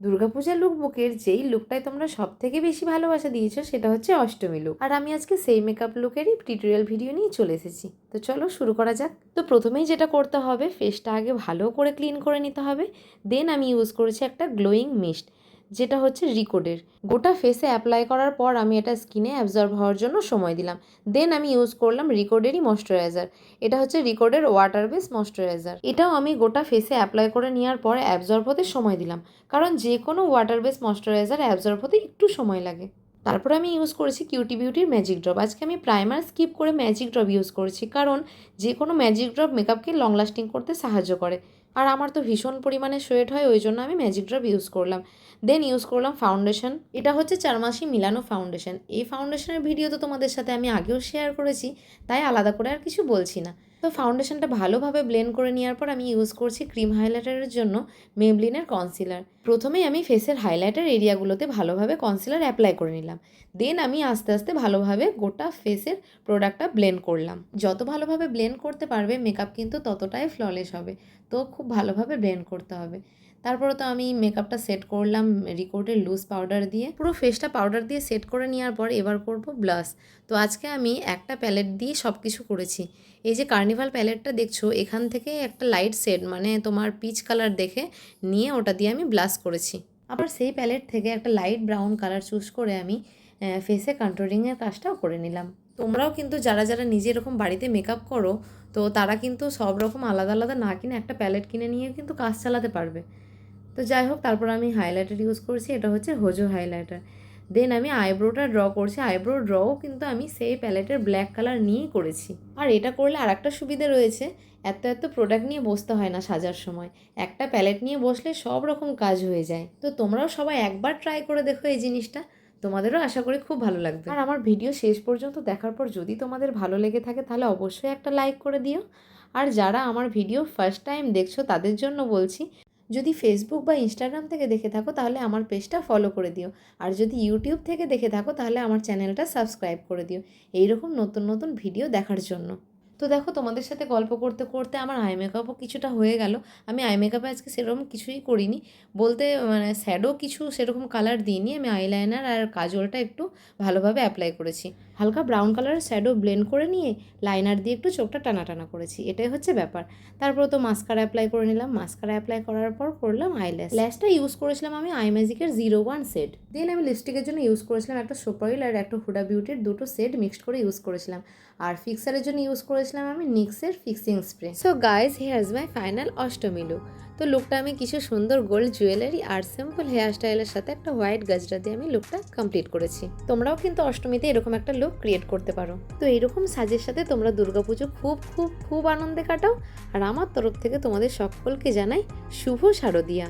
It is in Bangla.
দুর্গাপূজা লুক বুকের যেই লুকটাই তোমরা সব থেকে বেশি ভালোবাসা দিয়েছ, সেটা হচ্ছে অষ্টমী লুক আর আমি আজকে সেই মেকআপ লুকেরই টিউটোরিয়াল ভিডিও নিয়ে চলে এসেছি। তো চলো শুরু করা যাক। তো প্রথমেই যেটা করতে হবে ফেসটা আগে ভালো করে ক্লিন করে নিতে হবে। দেন আমি ইউজ করেছি একটা গ্লোয়িং মিস্ট যেটা হচ্ছে রিকোডের। গোটা ফেসে অ্যাপ্লাই করার পর আমি এটা স্কিনে অ্যাবজর্ব হওয়ার জন্য সময় দিলাম। দেন আমি ইউজ করলাম রিকোডেরই ময়শ্চারাইজার এটা হচ্ছে রিকোডের ওয়াটার বেস ময়শ্চারাইজার এটাও আমি গোটা ফেসে অ্যাপ্লাই করে নেওয়ার পর অ্যাবজর্ব হতে সময় দিলাম। কারণ যে কোনো ওয়াটার বেস ময়শ্চারাইজার অ্যাবজর্ব হতে একটু সময় লাগে। তারপর আমি ইউজ করেছি কিউটি বিউটির ম্যাজিক ড্রপ আজকে আমি প্রাইমার স্কিপ করে ম্যাজিক ড্রপ ইউজ করেছি। কারণ যে কোনো ম্যাজিক ড্রপ মেকআপকে লং লাস্টিং করতে সাহায্য করে। আর আমার তো ভীষণ পরিমাণে সোয়েট হয়, ওই জন্য আমি ম্যাজিক ড্রপ ইউজ করলাম। দেন ইউজ করলাম ফাউন্ডেশন এটা হচ্ছে চার মাসি মিলানো ফাউন্ডেশন এই ফাউন্ডেশনের ভিডিও তো তোমাদের সাথে আমি আগেও শেয়ার করেছি, তাই আলাদা করে আর কিছু বলছি না। তো ফাউন্ডেশনটা ভালোভাবে ব্লেন্ড করে নেওয়ার পর আমি ইউজ করছি ক্রিম হাইলাইটারের জন্য মেবলিনের কনসিলার প্রথমেই আমি ফেসের হাইলাইটার এরিয়াগুলোতে ভালোভাবে কনসিলার অ্যাপ্লাই করে নিলাম। দেন আমি আস্তে আস্তে ভালোভাবে গোটা ফেসের প্রোডাক্টটা ব্লেন্ড করলাম। যত ভালোভাবে ব্লেন্ড করতে পারবে মেকআপ কিন্তু ততটাই ফ্ললেস হবে। তো খুব ভালোভাবে ব্লেন্ড করতে হবে। তারপরে তো আমি মেকআপটা সেট করলাম রিকোর্ডের লুজ পাউডার দিয়ে। পুরো ফেসটা পাউডার দিয়ে সেট করে নেওয়ার পর এবার করব ব্লাশ তো আজকে আমি একটা প্যালেট দিয়ে সব কিছু করেছি। এই যে কার্নিভাল প্যালেটটা দেখছ, এখান থেকে একটা লাইট শেড মানে তোমার পিচ কালার দেখে নিয়ে ওটা দিয়ে আমি ব্লাশ করেছি। আবার সেই প্যালেট থেকে একটা লাইট ব্রাউন কালার চুজ করে আমি ফেসে কন্ট্রোলিংয়ের কাজটাও করে নিলাম। তোমরাও কিন্তু যারা যারা নিজে এরকম বাড়িতে মেকআপ করো, তো তারা কিন্তু সব রকম আলাদা আলাদা না কিনে একটা প্যালেট কিনে নিয়ে কিন্তু কাজ চালাতে পারবে। তো যাই হোক, তারপর আমি হাইলাইটার ইউজ করছি, এটা হচ্ছে হোজো হাইলাইটার দেন আমি আইব্রোটা ড্র করছি। আইব্রো ড্রও কিন্তু আমি সেই প্যালেটের ব্ল্যাক কালার নিয়েই করেছি। আর এটা করলে আর একটা সুবিধে রয়েছে। এত এত প্রোডাক্ট নিয়ে বসতে হয় না সাজার সময়। একটা প্যালেট নিয়ে বসলে সব রকম কাজ হয়ে যায়। তো তোমরাও সবাই একবার ট্রাই করে দেখো এই জিনিসটা। তোমাদেরও আশা করি খুব ভালো লাগবে। আর আমার ভিডিও শেষ পর্যন্ত দেখার পর যদি তোমাদের ভালো লেগে থাকে, তাহলে অবশ্যই একটা লাইক করে দিও। আর যারা আমার ভিডিও ফার্স্ট টাইম দেখছ, তাদের জন্য বলছি যদি ফেসবুক বা ইনস্টাগ্রাম থেকে দেখে থাকো, তাহলে আমার পেজটা ফলো করে দিও। আর যদি ইউটিউব থেকে দেখে থাকো, তাহলে আমার চ্যানেলটা সাবস্ক্রাইব করে দিও। এইরকম নতুন নতুন ভিডিও দেখার জন্য। তো দেখো তোমাদের সাথে গল্প করতে করতে আমার আই মেকআপও কিছুটা হয়ে গেল। আমি আই মেকআপে আজকে সেরকম কিছুই করিনি। বলতে মানে শ্যাডো কিছু সেরকম কালার দিইনি। আমি আইলাইনার আর কাজলটা একটু ভালোভাবে অ্যাপ্লাই করেছি। হালকা ব্রাউন কালারের শ্যাডো ব্লেন্ড করে নিয়ে লাইনার দিয়ে একটু চোখটা টানা টানা করেছি। এটাই হচ্ছে ব্যাপার। তারপর তো মাস্কারা অ্যাপ্লাই করে নিলাম। মাস্কারা অ্যাপ্লাই করার পর করলাম আইল্যাশ ল্যাশটা ইউজ করেছিলাম আমি আই ম্যাজিকের জিরো ওয়ান সেট দেন আমি লিপস্টিকের জন্য ইউজ করেছিলাম একটা সোপারিল আর একটা হুডা বিউটির দুটো সেট মিক্সড করে ইউজ করেছিলাম। আর ফিক্সারের জন্য ইউজ করেছিলাম আমি নিক্সের fixing spray so guys here's my final Ashtami look তো লুকটা আমি কিছু সুন্দর গোল্ড জুয়েলারি আর সিম্পল হেয়ার স্টাইলের সাথে একটা হোয়াইট গাজরা দিয়ে আমি লুকটা কমপ্লিট করেছি। তোমরাও কিন্তু অষ্টমীতে এরকম একটা লুক ক্রিয়েট করতে পারো। তো এইরকম সাজের সাথে তোমরা দুর্গাপুজো খুব খুব খুব আনন্দে কাটাও। আর আমার তরফ থেকে তোমাদের সকলকে জানাই শুভ শারদিয়া।